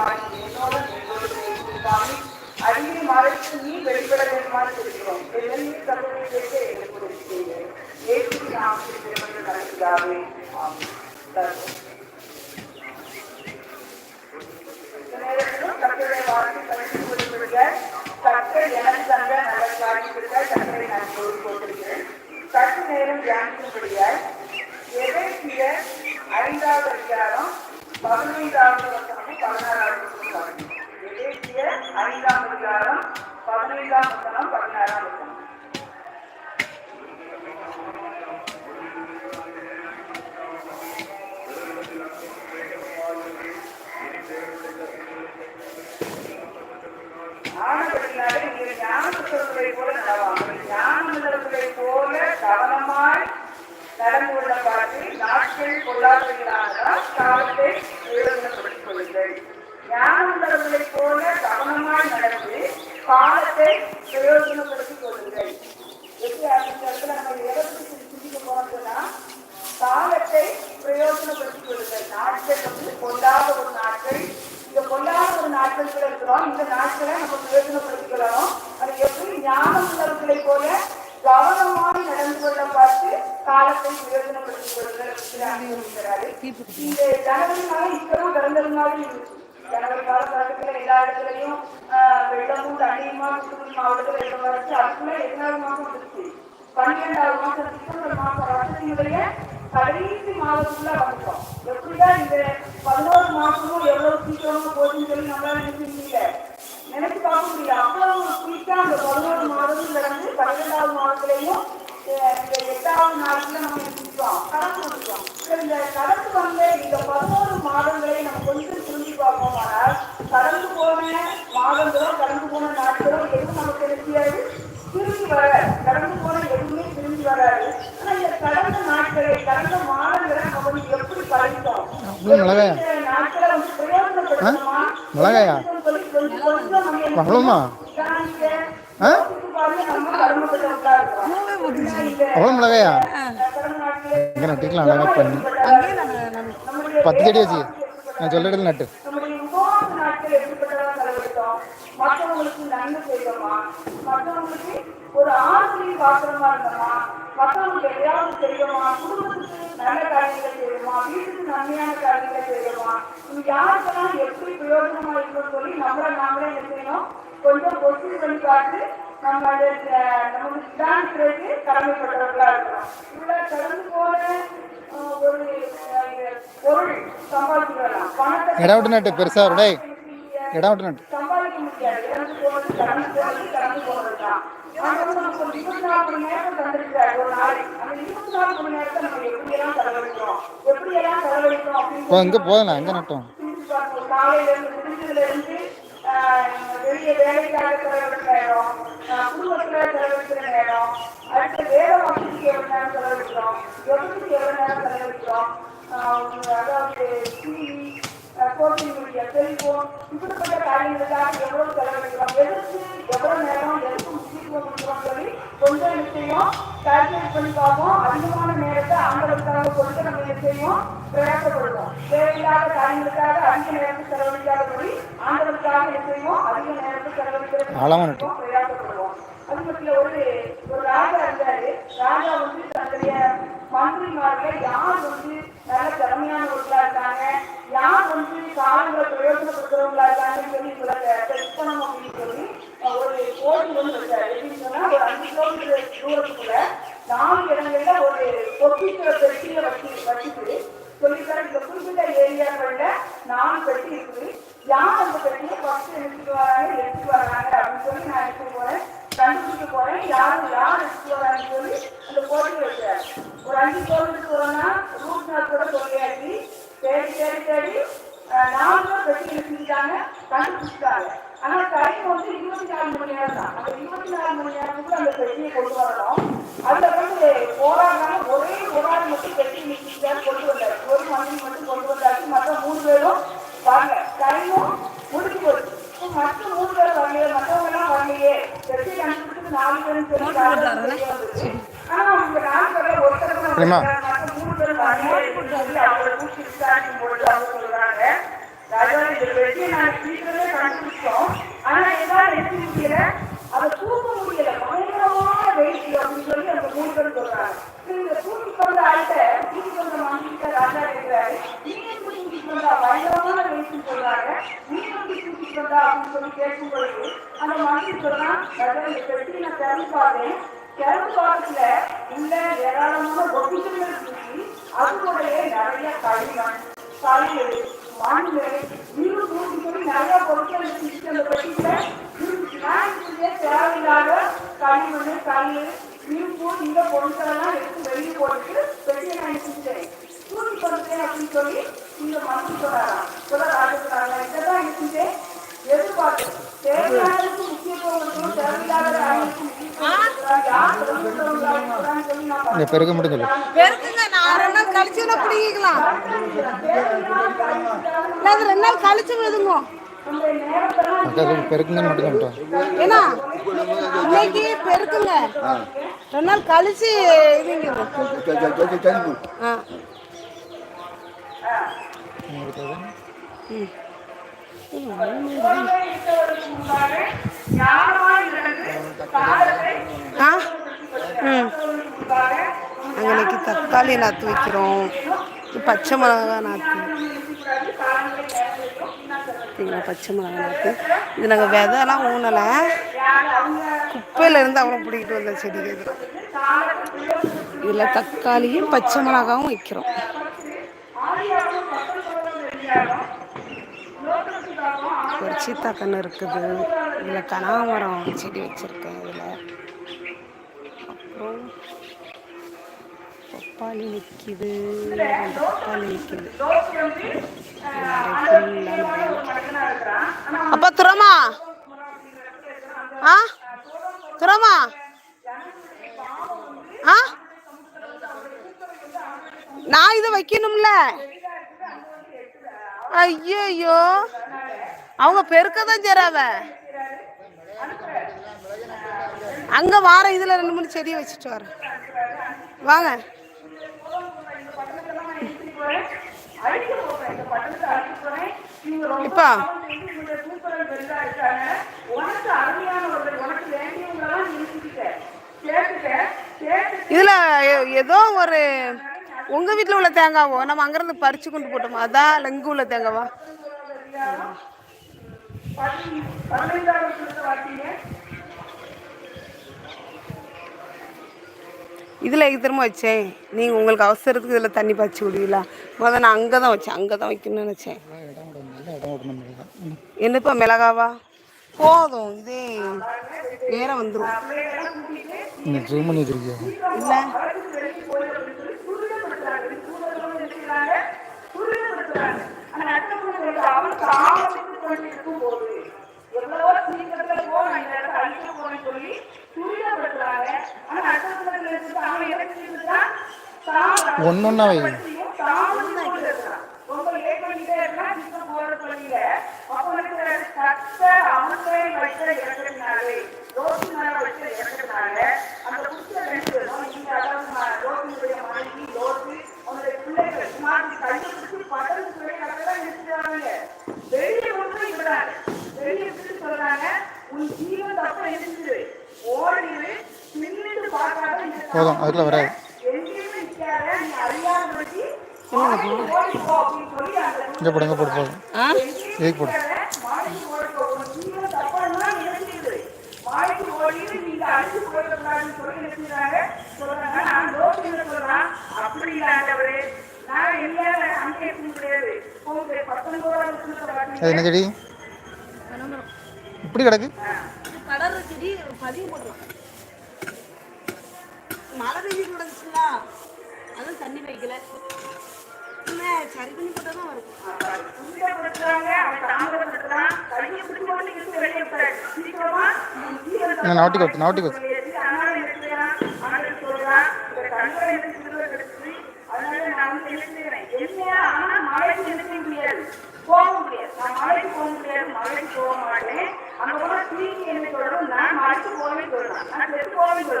மாறி என்னோட நீங்களாமே அறிவை மறைத்து நீ வெளிப்பட வேண்டுமான்னு சொல்கிறோம். எல்லாமே கருவிலேயே எனக்கு ஒரு செய்கிறேன் ஏற்று நாம் திருமணம் நடக்கிறாவே ஆமாம் சக்கரை வாழ்த்து கழித்து கொடுத்துருக்க சக்கரை எனக்கு தந்த நல்ல காணிக்கிட்ட சக்கரை நான் சொல்லிக் கொண்டிருக்கிறேன் சற்று நேரம் தியானிக்கும்படிய பதினைந்தாவது करणार आहोत எல்லா இடத்துலையும் ஆஹ், வெள்ளமும் தண்ணியுமா தூத்துக்குடி மாவட்டத்தில் வெள்ளம் வரைச்சு அதுக்குள்ள எட்டாவது மாதம் வந்துருச்சு பன்னிரெண்டாவது மாதம் டிசம்பர் மாதம் வசதியுடைய கடைசி மாதத்துக்குள்ள வந்துட்டோம் எப்படிதான் இந்த பதினோரு மாசமும் எவ்வளவு சீக்கிரமும் போச்சுன்னு சொல்லி நம்மளால நினைக்க முடியல நினைச்சு பார்க்க முடியல அவ்வளவு குயிக்கா அந்த பதினோரு மாதமும் கடந்து பன்னிரெண்டாவது மாதத்துலயும் அஹ், இந்த எட்டாவது நாளுக்குள்ள நம்ம நினைச்சிட்டோம் கடந்து வந்துட்டோம் இந்த கடந்து வந்த இந்த பதினோரு மாதங்களை நம்ம கொஞ்சம் திரும்பி பார்ப்போமானால் கடந்து போன மாதங்களோ கடந்து போன நாட்களோ எதுவும் நமக்கு தெரியாது. திரும்பி வர கடந்து போன எதுவுமே திரும்பி வராது. ஆனா இந்த கடந்த நாட்களை கடந்த மாதங்களை நம்ம வந்து எப்படி நாட்களை வந்து பிரயோஜனப்படுத்தணுமா? மிளகாயா. அவ்வளோமா. அவ்வளோ மிளகாயா? இங்கே நட்டிக்கலாம் அழகாக பண்ணி. பத்து செடி வச்சு. நான் சொல்ல இடத்துல நட்டு. மற்றவங்களுக்கு ஒரு ஆசிரியர் பாத்திரமா இருந்தோமா மற்றவங்களுக்கு எதையாவது செய்தோமா குடும்பத்துக்கு நல்ல காரியங்களை செய்தோமா வீட்டுக்கு நன்மையான காரியங்களை செய்தோமா இது யாருக்கெல்லாம் எப்படி பிரயோஜனமா இருக்கும்னு சொல்லி நம்மள நாமளே என்ன செய்யணும்? கொஞ்சம் கொஸ்டின் பண்ணி பார்த்து நம்ம நம்ம விசாரிக்கிறதுக்கு கடமைப்பட்டவர்களா இருக்கிறோம் இவ்வளவு கடந்து போன ஒரு பொருள் பணத்தை இடம் நட்டு பெருசாக ஒரு டேய். இடம் விட்டு நட்டு. சம்பாதிக்க முடியாது. கடந்து கடந்து நமக்கு ஒரு இருபத்தி நாலு மணி நேரம் தந்திருக்கிறார் ஒரு நாளைக்கு அந்த இருபத்தி நாலு மணி நேரத்தை நம்ம எப்படியெல்லாம் செலவழிக்கிறோம் எப்படியெல்லாம் செலவழிக்கிறோம் அப்படின்னு இங்கே போதும் அங்கே நட்டோம். காலையில இருந்து விடிஞ்சதுல இருந்து வேலைக்காக செலவழிக்கிற நேரம் குடும்பத்துல செலவழிக்கிற நேரம் அடுத்து வேலை வசதிக்கு எவ்வளவு நேரம் செலவழிக்கிறோம் எவ்வளவுக்கு எவ்வளவு நேரம் செலவழிக்கிறோம் ஆஹ், அதாவது டிவி மீடியா செல்போன் இப்படிப்பட்ட காரியங்களுக்காக எவ்வளவு செலவழிக்கிறோம் எதுக்கு எவ்வளவு நேரம் எதுக்கு முக்கியத்துவம் கொடுக்குறோம் சொல்லி கொஞ்சம் நிச்சயம் கால்குலேட் பண்ணி பார்ப்போம். அதிகமான நேரத்தை ஆண்களுக்காக கொடுத்து நம்ம செய்வோம் பிரயாசப்படுவோம். தேவையில்லாத காரியங்களுக்காக அதிக நேரத்தை செலவழிக்காதபடி ஆண்களுக்காக என்ன செய்வோம் அதிக நேரத்தை செலவழிக்கிறது பிரயாசப்படுவோம். அது மட்டும் ஒரு ஒரு ராஜா இருந்தாரு. ராஜா வந்து தன்னுடைய மந்திரிமார்களை யார் வந்து நல்ல திறமையானவர்களா இருக்காங்க. யார் வந்து காலங்களை பிரயோஜனப்படுத்துறவங்களா இருக்காங்கன்னு சொல்லி இவங்களை டெஸ்ட் பண்ணணும் அப்படின்னு சொல்லி ஒரு போட்டி வந்து வச்சாரு. எப்படின்னு சொன்னா ஒரு அஞ்சு கிலோமீட்டர் தூரத்துக்குள்ள நாலு இடங்கள்ல ஒரு பொக்கிக்கிற பெட்டியில வச்சு வச்சுட்டு சொல்லித்தர இந்த குறிப்பிட்ட ஏரியாக்கள்ல நாலு பெட்டி இருக்குது யார் அந்த பெட்டியை ஃபர்ஸ்ட் எடுத்துட்டு வராங்க எடுத்துட்டு வராங்க அப்படின்னு சொல்லி நான் எடுத்துட்டு போறேன் கண்டுபிடிக்க போறேன் யாரு யார் எடுத்துட்டு வராங்கன்னு சொல்லி அந்த போட்டி வச்சாரு ஒரு அஞ்சு கிலோமீட்டர் போறோம்னா ரூட் மேப் கூட சொல்லியாச்சு தேடி தேடி தேடி அஹ், நாலு பேர் பெட்டி எடுத்துக்கிட்டாங்க கண்டுபிடிச்சிட்டாங்க ஆனா டைம் வந்து இருபத்தி நாலு மணி நேரம் தான் அந்த இருபத்தி நாலு மணி நேரத்துக்குள்ள அந்த பெட்டியை கொண்டு வரணும் அதுல வந்து போராடினால ஒரே ஒரு ஆள் மட்டும் பெட்டி நிற்கிறார் கொண்டு மணி மட்டும் கொண்டு வந்தாச்சு. மற்ற மூணு பேரும் வரல. டைமும் முடிஞ்சு போச்சு. மற்ற மூணு பேர் வரலையே. மற்றவங்க எல்லாம் வரலையே. பெட்டி கண்டுபிடிச்சது நாலு பேரும் சொல்லி ராஜா தெரிய வந்தது. ஆனா அவங்க நாலு ஒருத்தர் கூட சரிம்மா. வரல. மற்ற மூணு பேர் வரலையே சொல்லி அவங்களை கூப்பிட்டு விசாரிக்கும் பொழுது அவங்க சொல்றாங்க ராஜா இந்த பெட்டியை நாங்க சீக்கிரமே கண்டுபிடிச்சோம் ஆனா என்னால எடுக்க முடியல அதை தூக்க முடியல பயங்கரமான வெயிட் அப்படின்னு சொல்லி அந்த மூணு பேர் சொல்றாங்க சரி, இந்த தூக்கிட்டு வந்த ஆள்கிட்ட தூக்கிட்டு வந்த மனுஷிட்ட ராஜா கேட்கிறாரு நீ எப்படி தூக்கிட்டு வந்தா பயங்கரமான வெயிட்னு சொல்றாங்க நீ எப்படி தூக்கிட்டு வந்தா அப்படின்னு சொல்லி கேட்கும் பொழுது அந்த மனுஷன் சொல்றான் ராஜா நான் திறந்து பார்த்தேன் திறந்து ஏராளமான பொக்கிஷங்கள் தூக்கி அதுக்கூடயே நிறைய களிமண் கல்லு மண்ணு நீரு தூக்கி சொல்லி நிறைய பொருட்கள் வச்சுட்டு அந்த பெட்டியில ஸ்நாக்ஸ்லயே தேவையில்லாத களிமண் கல்லு நீர்ப்பூ இந்த பொருட்கள் எடுத்து வெளியே போட்டுட்டு பெட்டியை நான் எடுத்துட்டேன் தூக்கி கொடுத்தேன் அப்படின்னு சொல்லி இந்த மனுஷன் சொல்றாராம் சொல்ல ராஜா இதெல்லாம் தேவையானதுக்கு முக்கியத்துவம் கொடுக்கணும் தேவையில்லாத காரியத்துக்கு முக்கியத்துவம் கொடுக்கணும் யார் தெரிஞ்சுக்கிறவங்களா இருக்கிறான்னு சொல்லி நான் இந்த பெருக்க மட்டும் சொல்லு பெருக்குங்க நான் ரெண்டு நாள் கழிச்சு வேணா பிடிக்கலாம் அது ரெண்டு நாள் கழிச்சு சொல்லு பெருக்குங்கன்னு மட்டும் சொல்லிட்டோம் ஏன்னா இன்னைக்கு பெருக்குங்க. ரெண்டு நாள் கழிச்சு இதுங்க ஆ. ஆ? ம். நாங்கள் இன்றைக்கி தக்காளி நாற்று வைக்கிறோம். பச்சை மிளகா நாற்று இருக்கக்கூடாது பார்த்தீங்களா பச்சை மிளகா நாற்று இது நாங்கள் விதைலாம் ஊனலை. குப்பையிலேருந்து அவ்வளோ பிடிக்கிட்டு வந்த செடி இது. இதில் தக்காளியும் பச்சை மிளகாவும் வைக்கிறோம். ஒரு சீத்தாக்கன்று இருக்குது. இதில் கனகாமரம் செடி வச்சுருக்கேன் இதில். பப்பாளி நிற்கிது ரெண்டு பப்பாளி நிற்கிது அப்பா துறமா? ஆ துறமா? ஆ? நான் இதை வைக்கணும்ல. ஐயோ அவங்க பெருக்க தான் செய்றாவ. அங்க வார இதுல ரெண்டு மூணு செடி வச்சுட்டு வரேன். வாங்க. இப்போ. உனக்கு அருமையானவர்கள் உனக்கு வேண்டியவங்களெல்லாம் நீ இருந்துட்ட கேட்டுட்ட கேட்டு இதுல ஏதோ ஒரு உங்க வீட்ல உள்ள தேங்காவோ? நம்ம அங்கிருந்து பறிச்சு கொண்டு போட்டோமா? அதான் இல்ல இங்க உள்ள தேங்காவா? பதினைந்தாவது இதுல திரும்ப வச்சேன். நீங்க உங்களுக்கு அவசரத்துக்கு இதுல தண்ணி பாய்ச்சி விடுவீங்களா முதல்ல நான் அங்கே தான் வச்சேன். அங்கே தான் வைக்கணும்னு நினச்சேன். என்னப்பா மிளகாவா? போதும். இதே வேற வந்துடும் இல்லை. அவன் ஒன்னொன்னா வை போதும் அதுக்குள்ள வராது எங்கேயுமே நிக்காத நீ அறியாதபடி ஓடி போ அப்படின்னு சொல்லி அந்த இங்கே போடுங்க போட்டு போதும் ஆ? இதுக்கு போடு. அது என்ன செடி? இப்படி கிடக்கு. மழை பெய்ஞ்சு கிடந்துச்சுங்களா அதுவும் தண்ணி வைக்கல. சரி பண்ணி போட்டால் தான் வரும் நாட்டி கொத்து நாட்டி முடியாது. போக முடியாது. நான் மலைக்கு போக முடியாது, மலைக்கு போக மாட்டேன். அங்க போனா தீங்கு என்னை தொடரும், நான் மலைக்கு போகவே சொல்றான். நான் போகவே சொல்றான்.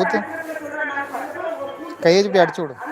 ചോദ്യം കൈ ചുപ്പി അടിച്ചു കൊടുക്കും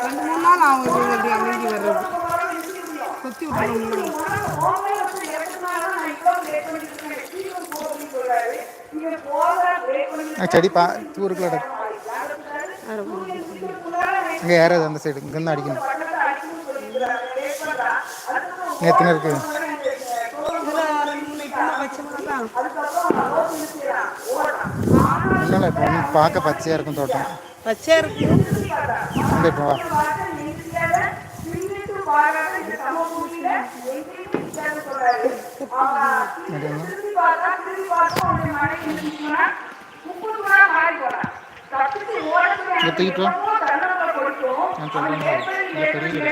ரெண்டு மூணு நாள் இது இப்படி அமைதி வர்றது. கொத்தி விட்டுருவோம் ஆ, செடி பா தூருக்குள்ள இங்கே ஏறாது அந்த சைடு இங்கேருந்து அடிக்கணும். இல்லை இப்போ பார்க்க பச்சையாக இருக்கும் தோட்டம். பச்சையாக இருக்கும் இப்போ தெரியல